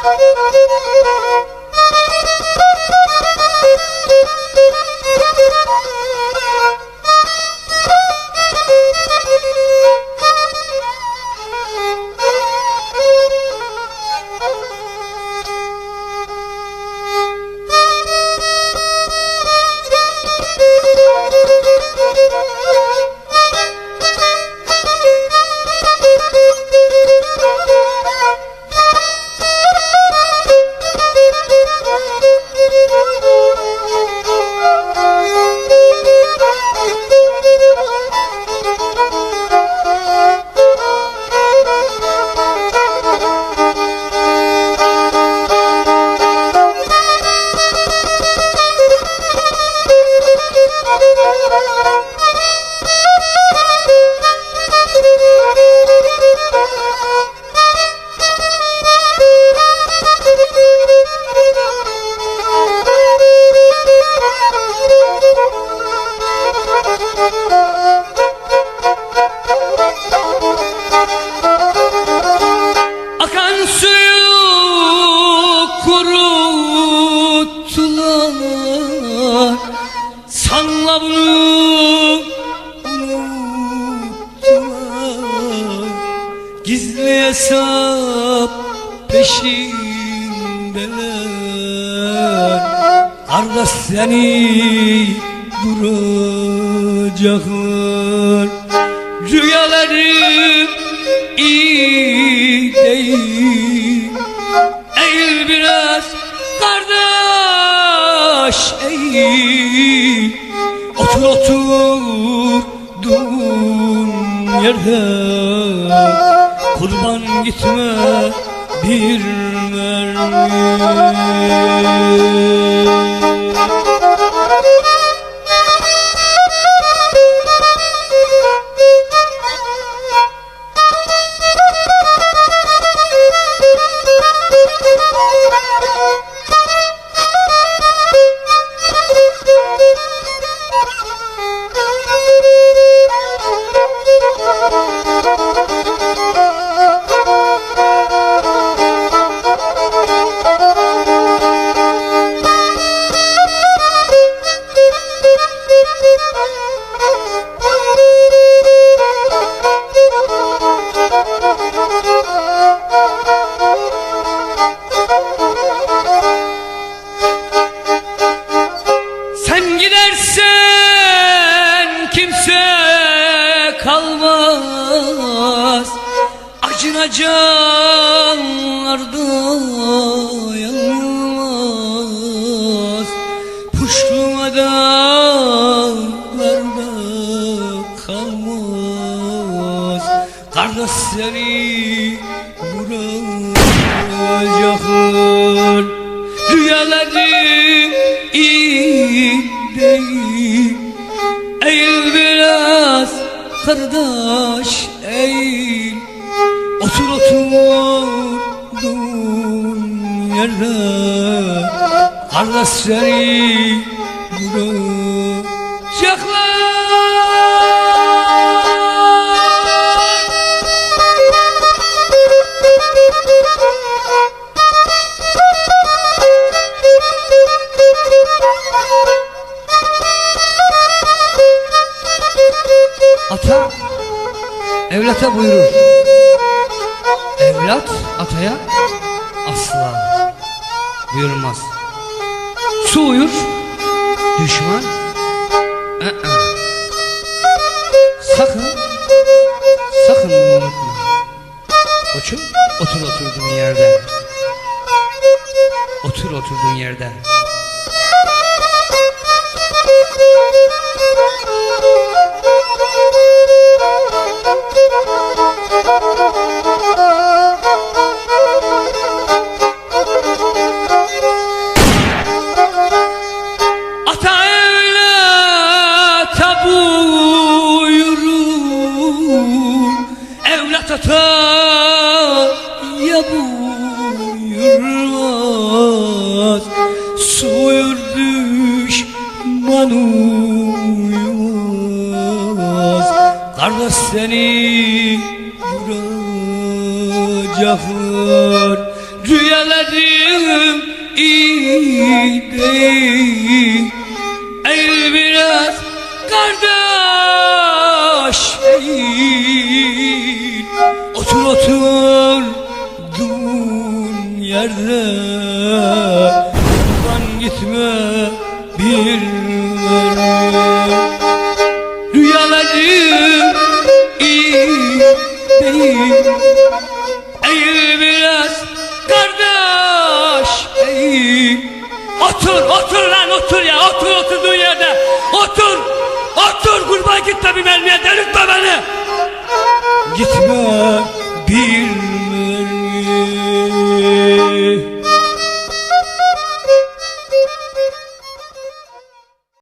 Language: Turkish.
Akan suyu kuruttular Sanma bunu unuttular Gizli hesap peşindeler. Kardeş seni vuracaklar. Rüyalarım iyi değil. Eğil biraz kardeş eğil. Otur oturduğun yerde Kurban gitme bir mermi Acınacaklar dayanmaz Puşluğa dağlarda kalmaz. Kardeş seni vuracaklar Rüyalarım iyi değil. Eğil biraz kardeş Otur oturduğun yerde Kardeş seni Ata evlata buyurur. Evlat ataya asla buyurmaz. Su uyur, düşman ı-ı. Sakın, sakın bunu unutma. Koçum otur oturduğun yerde. Otur oturduğun yerde. Ata buyurmaz Suyur düşman uyumaz. Kardeş seni vuracaklar Rüyalarım iyi değil Eğil biraz kardeş eğil Otur otur yerde. Buradan gitme bir Rüyalarım iyi değil. Eğil biraz kardeş eğil. Otur otur lan otur ya otur oturduğun yerde Otur otur kurban gitme bir mermiye delirtme beni